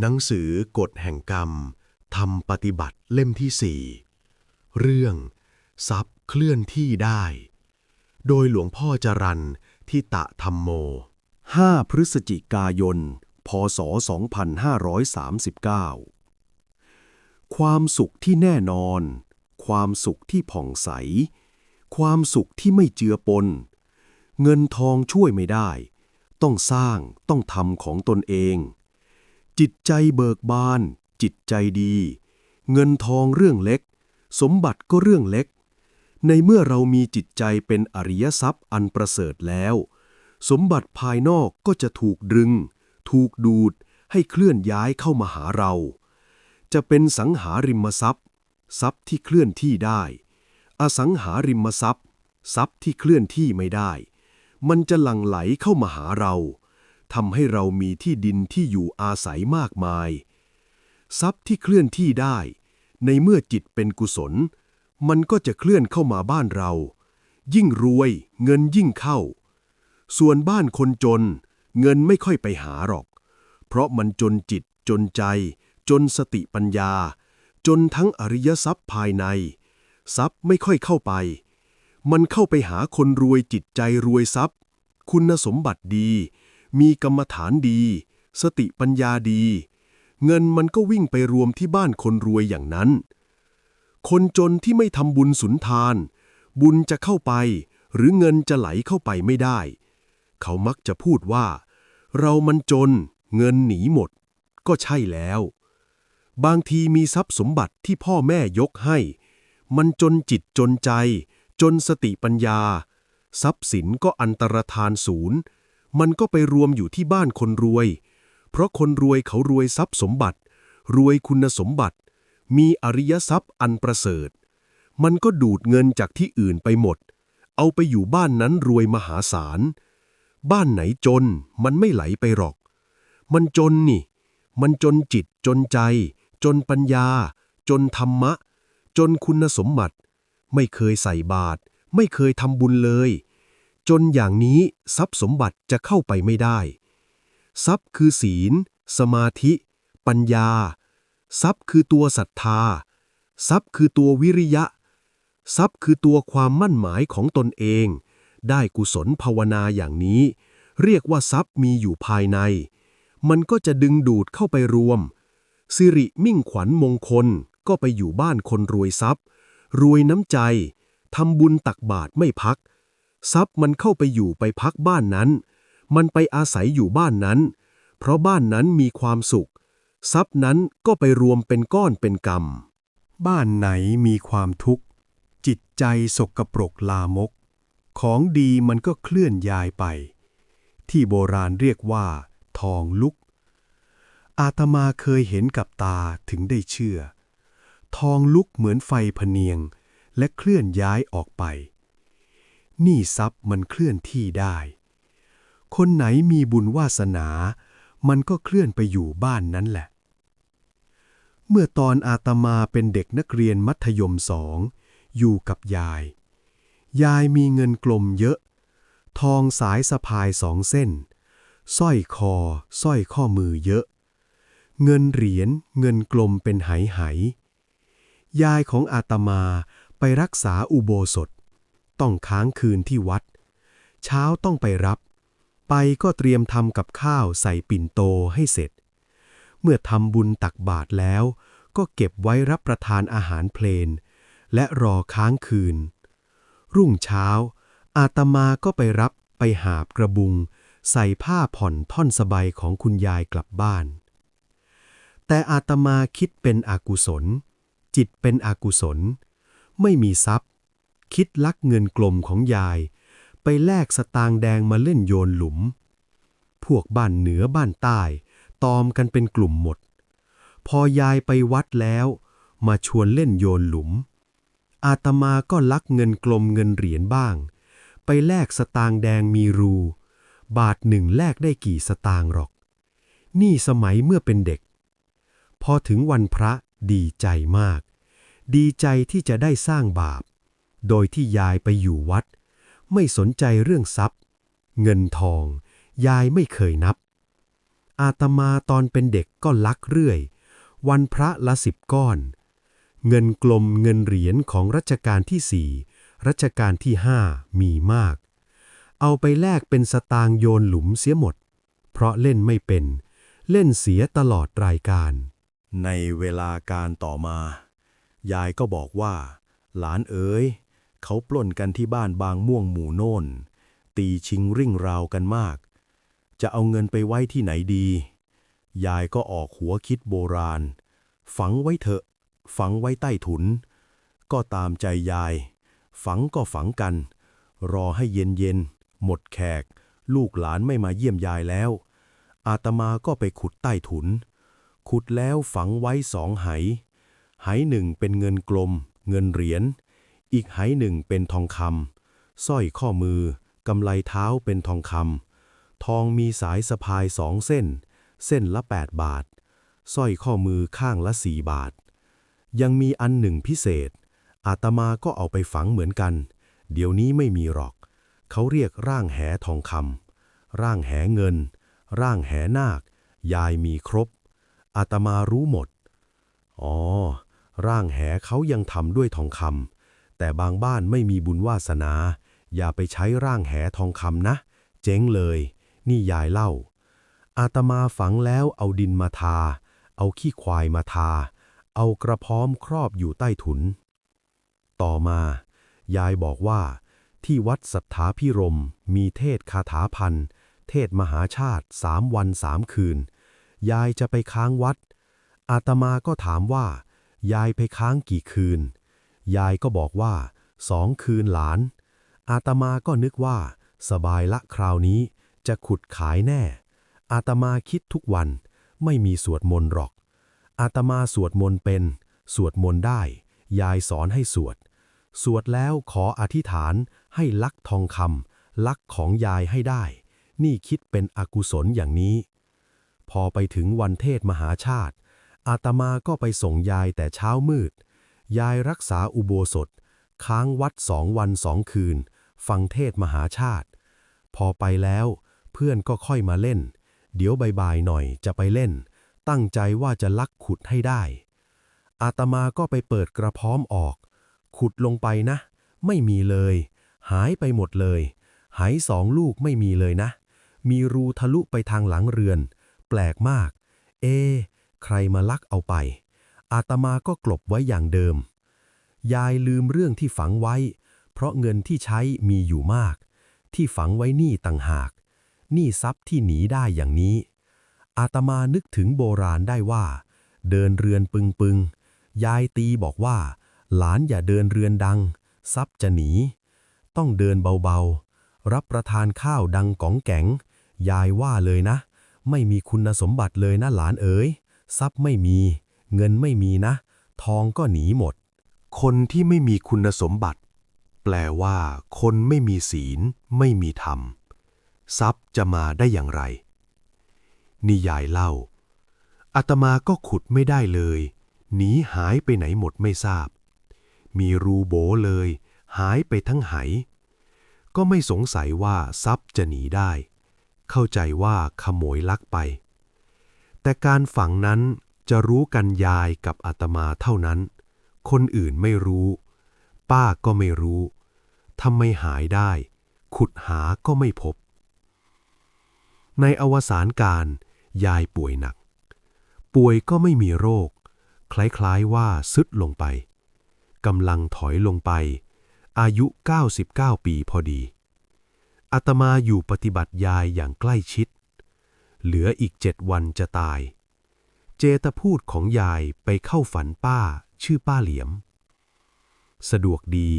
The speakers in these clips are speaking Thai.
หนังสือกฎแห่งกรรมทำปฏิบัติเล่มที่สี่เรื่อง ทรัพย์เคลื่อนที่ได้ โดยหลวงพ่อจรันทิตะธรรมโม 5 พฤศจิกายน พศ 2539 ความสุขที่แน่นอน ความสุขที่ผ่องใส ความสุขที่ไม่เจือปน เงินทองช่วยไม่ได้ ต้องสร้างต้องทำของตนเอง จิตใจเบิกบาน จิตใจดี เงินทองเรื่องเล็ก สมบัติก็เรื่องเล็ก ในเมื่อเรามีจิตใจเป็นอริยทรัพย์อันประเสริฐแล้ว สมบัติภายนอกก็จะถูกดึง ถูกดูดให้เคลื่อนย้ายเข้ามาหาเรา จะเป็นสังหาริมทรัพย์ ทรัพย์ที่เคลื่อนที่ได้ อสังหาริมทรัพย์ ทรัพย์ที่เคลื่อนที่ไม่ได้ มันจะหลั่งไหลเข้ามาหาเรา ทำให้เรามีที่ดินที่อยู่อาศัยมากมาย ทรัพย์ที่เคลื่อนที่ได้ ในเมื่อจิตเป็นกุศล มันก็จะเคลื่อนเข้ามาบ้านเรา ยิ่งรวย เงินยิ่งเข้า ส่วนบ้านคนจน เงินไม่ค่อยไปหาหรอก เพราะมันจนจิตจนใจ จนสติปัญญา จนทั้งอริยทรัพย์ภายใน ทรัพย์ไม่ค่อยเข้าไป มันเข้าไปหาคนรวยจิตใจรวยทรัพย์ คุณสมบัติดี มีกรรมฐานดี สติปัญญาดี เงินมันก็วิ่งไปรวมที่บ้านคนรวยอย่างนั้น คนจนที่ไม่ทำบุญสุนทาน บุญจะเข้าไป หรือเงินจะไหลเข้าไปไม่ได้ เขามักจะพูดว่า เรามันจน เงินหนีหมด ก็ใช่แล้ว บางทีมีทรัพย์สมบัติที่พ่อแม่ยกให้ มันจนจิตจนใจ จนสติปัญญา ทรัพย์สินก็อันตรธานศูนย์ มันก็ไปรวมอยู่ที่บ้านคนรวย เพราะคนรวยเขารวยทรัพย์สมบัติ รวยคุณสมบัติ มีอริยทรัพย์อันประเสริฐ มันก็ดูดเงินจากที่อื่นไปหมด เอาไปอยู่บ้านนั้นรวยมหาศาล บ้านไหนจนมันไม่ไหลไปหรอก มันจนนี่ มันจนจิตจนใจ จนปัญญา จนธรรมะ จนคุณสมบัติ ไม่เคยใส่บาตรไม่เคยทำบุญเลย จนอย่างนี้ทรัพย์สมบัติจะเข้าไปไม่ได้ ทรัพย์คือศีล สมาธิ ปัญญา ทรัพย์คือตัวศรัทธา ทรัพย์คือตัววิริยะ ทรัพย์คือตัวความมั่นหมายของตนเอง ได้กุศลภาวนาอย่างนี้ เรียกว่าทรัพย์มีอยู่ภายใน มันก็จะดึงดูดเข้าไปรวม สิริมิ่งขวัญมงคลก็ไปอยู่บ้านคนรวยทรัพย์ รวยน้ำใจทำบุญตักบาตรไม่พัก ทรัพย์มันเข้าไปอยู่ไปพักบ้านนั้น มันไปอาศัยอยู่บ้านนั้น เพราะบ้านนั้นมีความสุข ทรัพย์นั้นก็ไปรวมเป็นก้อนเป็นกรรม บ้านไหนมีความทุกข์ จิตใจสกปรกลามก ของดีมันก็เคลื่อนย้ายไป ที่โบราณเรียกว่า ทองลุก อาตมาเคยเห็นกับตาถึงได้เชื่อ ทองลุกเหมือนไฟพเนียง และเคลื่อนย้ายออกไป นี่ทรัพย์มันเคลื่อนที่ได้ คนไหนมีบุญวาสนา มันก็เคลื่อนไปอยู่บ้านนั้นแหละ เมื่อตอนอาตมาเป็นเด็กนักเรียนมัธยมสองอยู่กับยาย ยายมีเงินกลมเยอะ ทองสายสะพายสองเส้นสร้อยคอสร้อยข้อมือเยอะ เงินเหรียญเงินกลมเป็นไหไหยายของอาตมาไปรักษาอุโบสถ ต้องค้างคืนที่วัด เช้าต้องไปรับ ไปก็เตรียมทำกับข้าวใส่ปิ่นโตให้เสร็จ เมื่อทำบุญตักบาตรแล้ว ก็เก็บไว้รับประทานอาหารเพลน และรอค้างคืน รุ่งเช้า อาตมาก็ไปรับไปหาบกระบุง ใส่ผ้าผ่อนท่อนสบายของคุณยายกลับบ้าน แต่อาตมาคิดเป็นอกุศล จิตเป็นอกุศล ไม่มีทรัพย์ คิดลักเงินกลมของยาย ไปแลกสตางค์แดงมาเล่นโยนหลุม พวกบ้านเหนือบ้านใต้ ตอมกันเป็นกลุ่มหมด พอยายไปวัดแล้ว มาชวนเล่นโยนหลุม อาตมาก็ลักเงินกลมเงินเหรียญบ้าง ไปแลกสตางค์แดงมีรู บาทหนึ่งแลกได้กี่สตางค์หรอก นี่สมัยเมื่อเป็นเด็ก พอถึงวันพระดีใจมาก ดีใจที่จะได้สร้างบาป โดยที่ยายไปอยู่วัด ไม่สนใจเรื่องทรัพย์ เงินทอง ยายไม่เคยนับ อาตมาตอนเป็นเด็กก็ลักเรื่อย วันพระละสิบก้อน เงินกลมเงินเหรียญของรัชกาลที่สี่รัชกาลที่ห้ามีมาก เอาไปแลกเป็นสตางโยนหลุมเสียหมด เพราะเล่นไม่เป็น เล่นเสียตลอดรายการ ในเวลาการต่อมา ยายก็บอกว่า หลานเอ๋ย เขาปล้นกันที่บ้านบางม่วงหมู่โน่น ตีชิงริ่งราวกันมาก จะเอาเงินไปไว้ที่ไหนดี ยายก็ออกหัวคิดโบราณ ฝังไว้เถอะ ฝังไว้ใต้ถุน ก็ตามใจยาย ฝังก็ฝังกัน รอให้เย็นเย็นๆหมดแขก ลูกหลานไม่มาเยี่ยมยายแล้ว อาตมาก็ไปขุดใต้ถุน ขุดแล้วฝังไว้สองไหไหหนึ่งเป็นเงินกลม เงินเหรียญ อีกไหหนึ่งเป็นทองคำสร้อยข้อมือกำไลเท้าเป็นทองคำทองมีสายสะพายสองเส้น เส้นละ 8 บาทสร้อยข้อมือข้างละสี่บาท ยังมีอันหนึ่งพิเศษ อาตมาก็เอาไปฝังเหมือนกัน เดี๋ยวนี้ไม่มีหรอก เขาเรียกร่างแหทองคำร่างแหเงิน ร่างแหนาค ยายมีครบ อาตมารู้หมด อ๋อ ร่างแหเขายังทำด้วยทองคำ แต่บางบ้านไม่มีบุญวาสนา อย่าไปใช้ร่างแหทองคำนะ เจ๊งเลย นี่ยายเล่า อาตมาฝังแล้วเอาดินมาทา เอาขี้ควายมาทา เอากระพร้อมครอบอยู่ใต้ถุน ต่อมา ยายบอกว่า ที่วัดสัทธาพิรมมีเทศคาถาพัน เทศมหาชาติสามวันสามคืน ยายจะไปค้างวัด อาตมาก็ถามว่า ยายไปค้างกี่คืน ยายก็บอกว่าสองคืนหลาน อาตมาก็นึกว่า สบายละคราวนี้ จะขุดขายแน่ อาตมาคิดทุกวันไม่มีสวดมนต์หรอก อาตมาสวดมนต์เป็น สวดมนต์ได้ ยายสอนให้สวด สวดแล้วขออธิษฐานให้ลักทองคำลักของยายให้ได้ นี่คิดเป็นอกุศลอย่างนี้ พอไปถึงวันเทศมหาชาติ อาตมาก็ไปส่งยายแต่เช้ามืด ยายรักษาอุโบสถ ค้างวัดสองวันสองคืน ฟังเทศมหาชาติ พอไปแล้ว เพื่อนก็ค่อยมาเล่น เดี๋ยวบ่ายๆหน่อยจะไปเล่น ตั้งใจว่าจะลักขุดให้ได้ อาตมาก็ไปเปิดกระพร้อมออก ขุดลงไปนะ ไม่มีเลย หายไปหมดเลย หายสองลูกไม่มีเลยนะ มีรูทะลุไปทางหลังเรือน แปลกมาก เอะใครมาลักเอาไป อาตมาก็กลบไว้อย่างเดิม ยายลืมเรื่องที่ฝังไว้ เพราะเงินที่ใช้มีอยู่มาก ที่ฝังไว้นี่ต่างหาก นี่ทรัพย์ที่หนีได้อย่างนี้ อาตมานึกถึงโบราณได้ว่า เดินเรือนปึงปึงยายตีบอกว่า หลานอย่าเดินเรือนดัง ทรัพย์จะหนี ต้องเดินเบาๆ รับประทานข้าวดังก๋องแก๋งยายว่าเลยนะ ไม่มีคุณสมบัติเลยนะหลานเอ๋ยทรัพย์ไม่มี เงินไม่มีนะ ทองก็หนีหมด คนที่ไม่มีคุณสมบัติ แปลว่า คนไม่มีศีล ไม่มีธรรม ทรัพย์จะมาได้อย่างไร นิยายเล่าอาตมาก็ขุดไม่ได้เลย หนีหายไปไหนหมดไม่ทราบ มีรูโบเลย หายไปทั้งไหก็ไม่สงสัยว่าทรัพย์จะหนีได้ เข้าใจว่าขโมยลักไป แต่การฝังนั้น จะรู้กันยายกับอาตมาเท่านั้น คนอื่นไม่รู้ ป้าก็ไม่รู้ ทำไมหายได้ ขุดหาก็ไม่พบ ในอวสานการยายป่วยหนัก ป่วยก็ไม่มีโรค คล้ายๆว่าซึดลงไปกำลังถอยลงไป อายุ 99 ปีพอดีอาตมาอยู่ปฏิบัติยายอย่างใกล้ชิด เหลืออีกเจ็ดวันจะตาย จตพูดของยายไปเข้าฝันป้า ชื่อป้าเหลียม สะดวกดี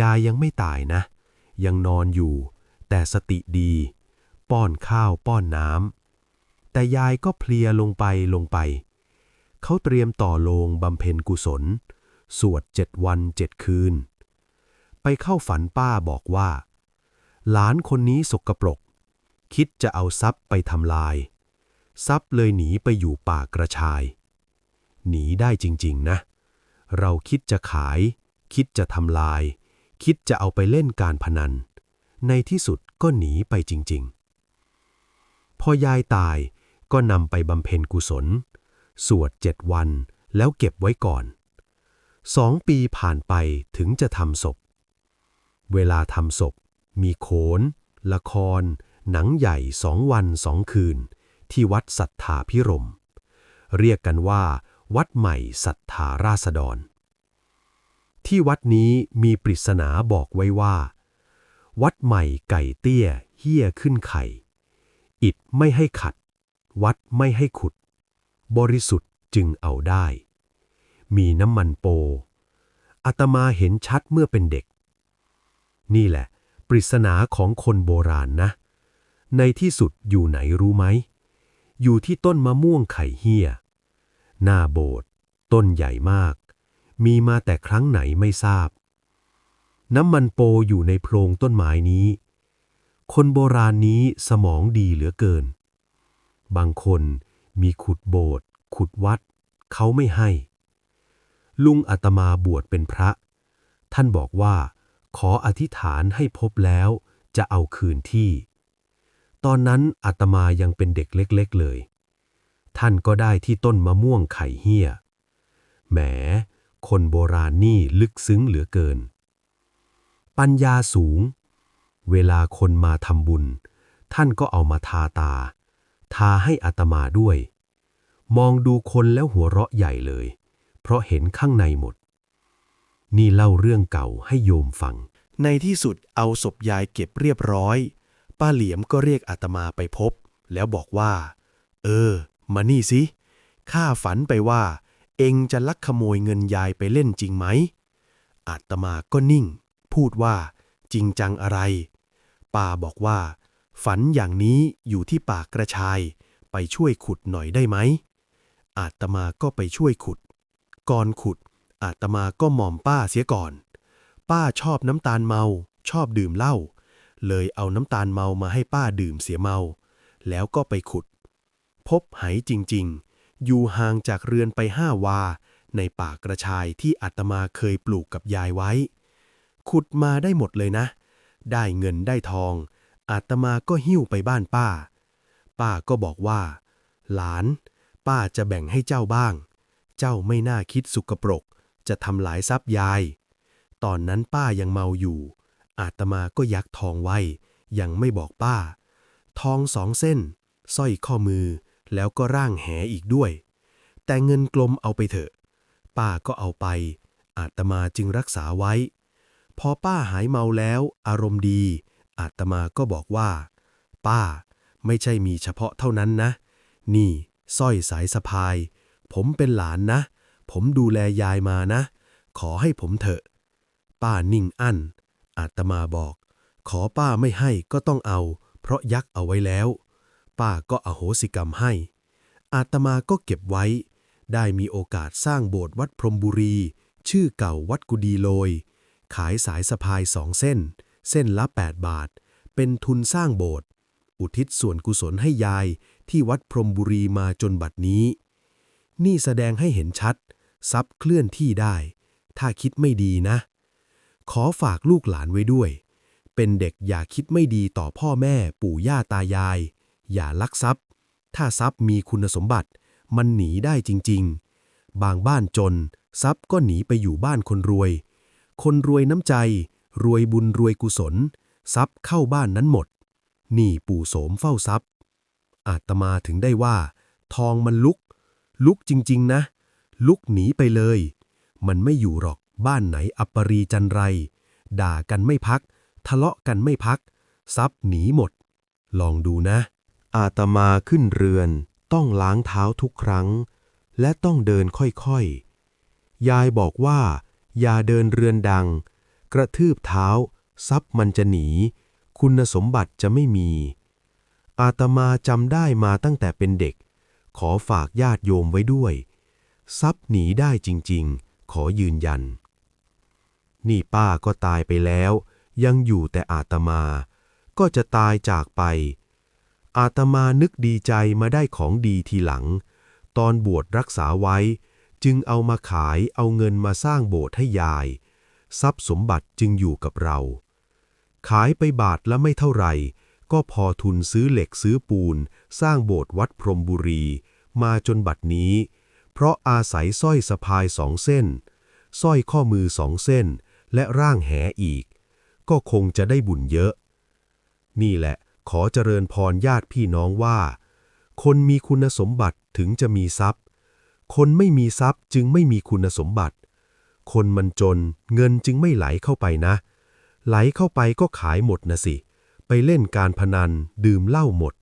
ยายยังไม่ตายนะ ยังนอนอยู่ แต่สติดี ป้อนข้าวป้อนน้ำแต่ยายก็เพลียลงไปลงไป เขาเตรียมต่อโลงบำเพ็ญกุศล สวดเจ็ดวันเจ็ดคืน ไปเข้าฝันป้าบอกว่า หลานคนนี้สกปรก คิดจะเอาทรัพย์ไปทำลาย ทรัพย์เลยหนีไปอยู่ป่ากระชาย หนีได้จริงๆนะ เราคิดจะขาย คิดจะทำลาย คิดจะเอาไปเล่นการพนัน ในที่สุดก็หนีไปจริงๆ พอยายตายก็นำไปบำเพ็ญกุศล สวดเจ็ดวันแล้วเก็บไว้ก่อนสองปีผ่านไปถึงจะทำศพ เวลาทำศพ มีโขน ละคร หนังใหญ่สองวันสองคืน ที่วัดสัทธาพิรม เรียกกันว่า วัดใหม่สัทธาราษฎร ที่วัดนี้มีปริศนาบอกไว้ว่า วัดใหม่ไก่เตี้ยเหี้ยขึ้นไข่ อิดไม่ให้ขัด วัดไม่ให้ขุด บริสุทธิ์จึงเอาได้ มีน้ำมันโป อาตมาเห็นชัดเมื่อเป็นเด็ก นี่แหละ ปริศนาของคนโบราณนะ ในที่สุดอยู่ไหนรู้ไหม อยู่ที่ต้นมะม่วงไข่เฮียหน้าโบสถ์ต้นใหญ่มาก มีมาแต่ครั้งไหนไม่ทราบ น้ำมันโปอยู่ในโพรงต้นไม้นี้ คนโบราณนี้สมองดีเหลือเกิน บางคนมีขุดโบสถ์ขุดวัด เขาไม่ให้ ลุงอาตมาบวชเป็นพระ ท่านบอกว่า ขออธิษฐานให้พบแล้วจะเอาคืนที่ ตอนนั้นอาตมายังเป็นเด็กเล็กๆเลย ท่านก็ได้ที่ต้นมะม่วงไข่เฮียแหม คนโบราณนี่ลึกซึ้งเหลือเกิน ปัญญาสูง เวลาคนมาทำบุญ ท่านก็เอามาทาตา ทาให้อาตมาด้วย มองดูคนแล้วหัวเราะใหญ่เลย เพราะเห็นข้างในหมด นี่เล่าเรื่องเก่าให้โยมฟัง ในที่สุดเอาศพยายเก็บเรียบร้อย ป้าเหลียมก็เรียกอาตมาไปพบ แล้วบอกว่า เออ มานี่สิ ข้าฝันไปว่า เองจะลักขโมยเงินยายไปเล่นจริงไหม อาตมาก็นิ่ง พูดว่า จริงจังอะไร ป้าบอกว่า ฝันอย่างนี้อยู่ที่ปากกระชาย ไปช่วยขุดหน่อยได้ไหม อาตมาก็ไปช่วยขุด ก่อนขุด อาตมาก็หม่อมป้าเสียก่อน ป้าชอบน้ำตาลเมา ชอบดื่มเหล้า เลยเอาน้ำตาลเมามาให้ป้าดื่มเสียเมา แล้วก็ไปขุด พบไหจริง ๆ อยู่ห่างจากเรือนไปห้าวา ในป่ากระชายที่อาตมาเคยปลูกกับยายไว้ ขุดมาได้หมดเลยนะ ได้เงินได้ทอง อาตมาก็หิ้วไปบ้านป้า ป้าก็บอกว่า หลาน ป้าจะแบ่งให้เจ้าบ้าง เจ้าไม่น่าคิดสุกปรก จะทำหลายทรัพย์ยาย ตอนนั้นป้ายังเมาอยู่ อาตมาก็ยักทองไว้ ยังไม่บอกป้า ทองสองเส้นสร้อยข้อมือ แล้วก็ร่างแหอีกด้วย แต่เงินกลมเอาไปเถอะ ป้าก็เอาไป อาตมาจึงรักษาไว้ พอป้าหายเมาแล้ว อารมณ์ดี อาตมาก็บอกว่า ป้า ไม่ใช่มีเฉพาะเท่านั้นนะ นี่สร้อยสายสะพาย ผมเป็นหลานนะ ผมดูแลยายมานะ ขอให้ผมเถอะ ป้านิ่งอั้น อาตมาบอก ขอป้าไม่ให้ก็ต้องเอา เพราะยักเอาไว้แล้ว ป้าก็อโหสิกรรมให้ อาตมาก็เก็บไว้ ได้มีโอกาสสร้างโบสถ์วัดพรมบุรี ชื่อเก่าวัดกุดีโลย ขายสายสะพายสองเส้น เส้นละ 8 บาท เป็นทุนสร้างโบสถ์อุทิศส่วนกุศลให้ยายที่วัดพรมบุรีมาจนบัดนี้ นี่แสดงให้เห็นชัด ทรัพย์เคลื่อนที่ได้ ถ้าคิดไม่ดีนะ ขอฝากลูกหลานไว้ด้วย เป็นเด็กอย่าคิดไม่ดีต่อพ่อแม่ปู่ย่าตายาย อย่าลักทรัพย์ ถ้าทรัพย์มีคุณสมบัติ มันหนีได้จริง ๆ บางบ้านจน ทรัพย์ก็หนีไปอยู่บ้านคนรวย คนรวยน้ำใจ รวยบุญรวยกุศล ทรัพย์เข้าบ้านนั้นหมด นี่ปู่โสมเฝ้าทรัพย์ อาตมาถึงได้ว่า ทองมันลุก ลุกจริง ๆ นะ ลุกหนีไปเลย มันไม่อยู่หรอก บ้านไหนอัปปรีจันไร ด่ากันไม่พัก ทะเลาะกันไม่พัก ทรัพย์หนีหมด ลองดูนะ อาตมาขึ้นเรือน ต้องล้างเท้าทุกครั้ง และต้องเดินค่อยๆ ยายบอกว่า อย่าเดินเรือนดัง กระทืบเท้า ทรัพย์มันจะหนี คุณสมบัติจะไม่มี อาตมาจำได้มาตั้งแต่เป็นเด็ก ขอฝากญาติโยมไว้ด้วย ทรัพย์หนีได้จริง ๆ ขอยืนยัน นี่ป้าก็ตายไปแล้ว ยังอยู่แต่อาตมา ก็จะตายจากไป อาตมานึกดีใจมาได้ของดีทีหลัง ตอนบวชรักษาไว้ จึงเอามาขายเอาเงินมาสร้างโบสถ์ให้ยาย ทรัพย์สมบัติจึงอยู่กับเรา ขายไปบาทละไม่เท่าไหร่ ก็พอทุนซื้อเหล็กซื้อปูน สร้างโบสถ์วัดพรมบุรี มาจนบัดนี้ เพราะอาศัยสร้อยสะพายสองเส้นสร้อยข้อมือสองเส้น และร่างแหอีก ก็คงจะได้บุญเยอะ นี่แหละขอเจริญพรญาติพี่น้องว่า คนมีคุณสมบัติถึงจะมีทรัพย์ คนไม่มีทรัพย์จึงไม่มีคุณสมบัติ คนมันจนเงินจึงไม่ไหลเข้าไปนะ ไหลเข้าไปก็ขายหมดนะสิ ไปเล่นการพนันดื่มเหล้าหมด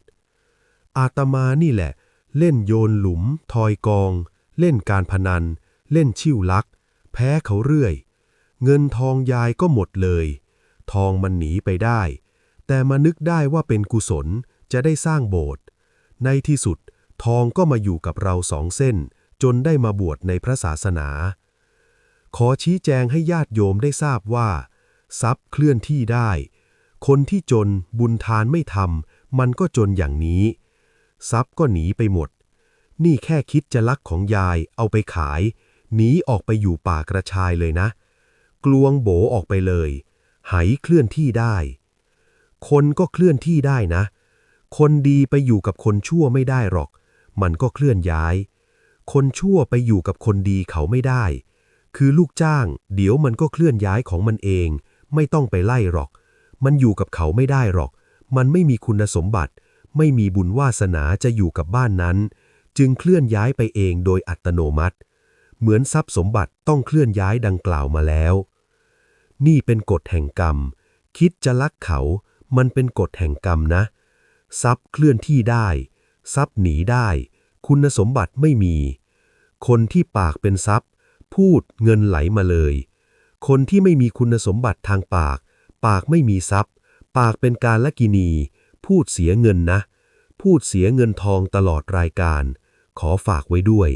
อาตมานี่แหละ เล่นโยนหลุม ทอยกอง เล่นการพนัน เล่นชิ่วลัก แพ้เขาเรื่อย เงินทองยายก็หมดเลย ทองมันหนีไปได้ แต่มานึกได้ว่าเป็นกุศลจะได้สร้างโบสถ์ในที่สุดทองก็มาอยู่กับเราสองเส้น จนได้มาบวชในพระศาสนา ขอชี้แจงให้ญาติโยมได้ทราบว่า ทรัพย์เคลื่อนที่ได้ คนที่จนบุญทานไม่ทำมันก็จนอย่างนี้ ทรัพย์ก็หนีไปหมด นี่แค่คิดจะลักของยายเอาไปขาย หนีออกไปอยู่ป่ากระชายเลยนะ กลวงโบออกไปเลยไหเคลื่อนที่ได้ คนก็เคลื่อนที่ได้นะ คนดีไปอยู่กับคนชั่วไม่ได้หรอก มันก็เคลื่อนย้าย คนชั่วไปอยู่กับคนดีเขาไม่ได้ คือลูกจ้าง เดี๋ยวมันก็เคลื่อนย้ายของมันเอง ไม่ต้องไปไล่หรอก มันอยู่กับเขาไม่ได้หรอก มันไม่มีคุณสมบัติ ไม่มีบุญวาสนาจะอยู่กับบ้านนั้น จึงเคลื่อนย้ายไปเองโดยอัตโนมัติ เหมือนทรัพย์สมบัติต้องเคลื่อนย้ายดังกล่าวมาแล้ว นี่เป็นกฎแห่งกรรม คิดจะลักเขา มันเป็นกฎแห่งกรรมนะ ทรัพย์เคลื่อนที่ได้ ทรัพย์หนีได้ คุณสมบัติไม่มี คนที่ปากเป็นทรัพย์ พูดเงินไหลมาเลย คนที่ไม่มีคุณสมบัติทางปาก ปากไม่มีทรัพย์ ปากเป็นการละกินี พูดเสียเงินนะ พูดเสียเงินทองตลอดรายการ ขอฝากไว้ด้วย